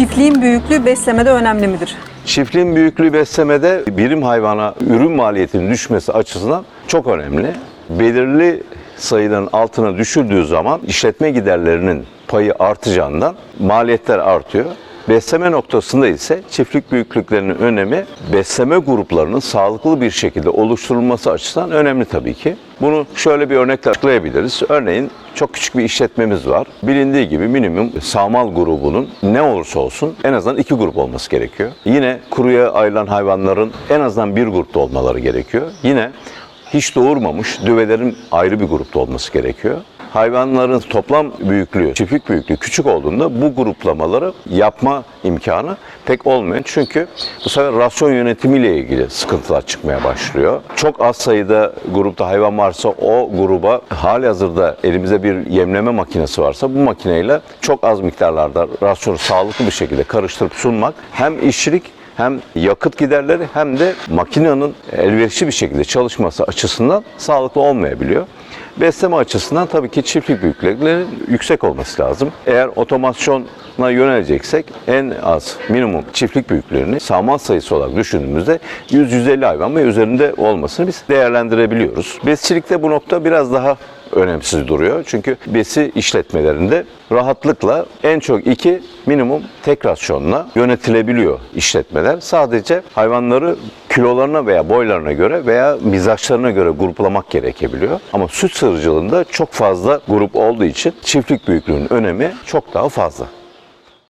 Çiftliğin büyüklüğü beslemede önemli midir? Çiftliğin büyüklüğü beslemede birim hayvana ürün maliyetinin düşmesi açısından çok önemli. Belirli sayının altına düşürdüğü zaman işletme giderlerinin payı artacağından maliyetler artıyor. Besleme noktasında ise çiftlik büyüklüklerinin önemi besleme gruplarının sağlıklı bir şekilde oluşturulması açısından önemli tabii ki. Bunu şöyle bir örnekle açıklayabiliriz. Örneğin çok küçük bir işletmemiz var. Bilindiği gibi minimum sağmal grubunun ne olursa olsun en azından iki grup olması gerekiyor. Yine kuruya ayrılan hayvanların en azından bir grupta olmaları gerekiyor. Yine hiç doğurmamış düvelerin ayrı bir grupta olması gerekiyor. Hayvanların toplam büyüklüğü, çiftlik büyüklüğü küçük olduğunda bu gruplamaları yapma imkanı pek olmuyor. Çünkü bu sefer rasyon yönetimiyle ilgili sıkıntılar çıkmaya başlıyor. Çok az sayıda grupta hayvan varsa o gruba hali hazırda elimizde bir yemleme makinesi varsa bu makineyle çok az miktarlarda rasyonu sağlıklı bir şekilde karıştırıp sunmak hem işçilik hem yakıt giderleri hem de makinenin elverişli bir şekilde çalışması açısından sağlıklı olmayabiliyor. Besleme açısından tabii ki çiftlik büyüklüklerinin yüksek olması lazım. Eğer otomasyona yöneleceksek en az minimum çiftlik büyüklüklerini sağman sayısı olarak düşündüğümüzde 100-150 hayvan ve üzerinde olmasını biz değerlendirebiliyoruz. Besçilikte bu nokta biraz daha önemsiz duruyor. Çünkü besi işletmelerinde rahatlıkla en çok iki minimum tek rasyonla yönetilebiliyor işletmeler. Sadece hayvanları kilolarına veya boylarına göre veya mizaçlarına göre gruplamak gerekebiliyor. Ama süt sığırcılığında çok fazla grup olduğu için çiftlik büyüklüğünün önemi çok daha fazla.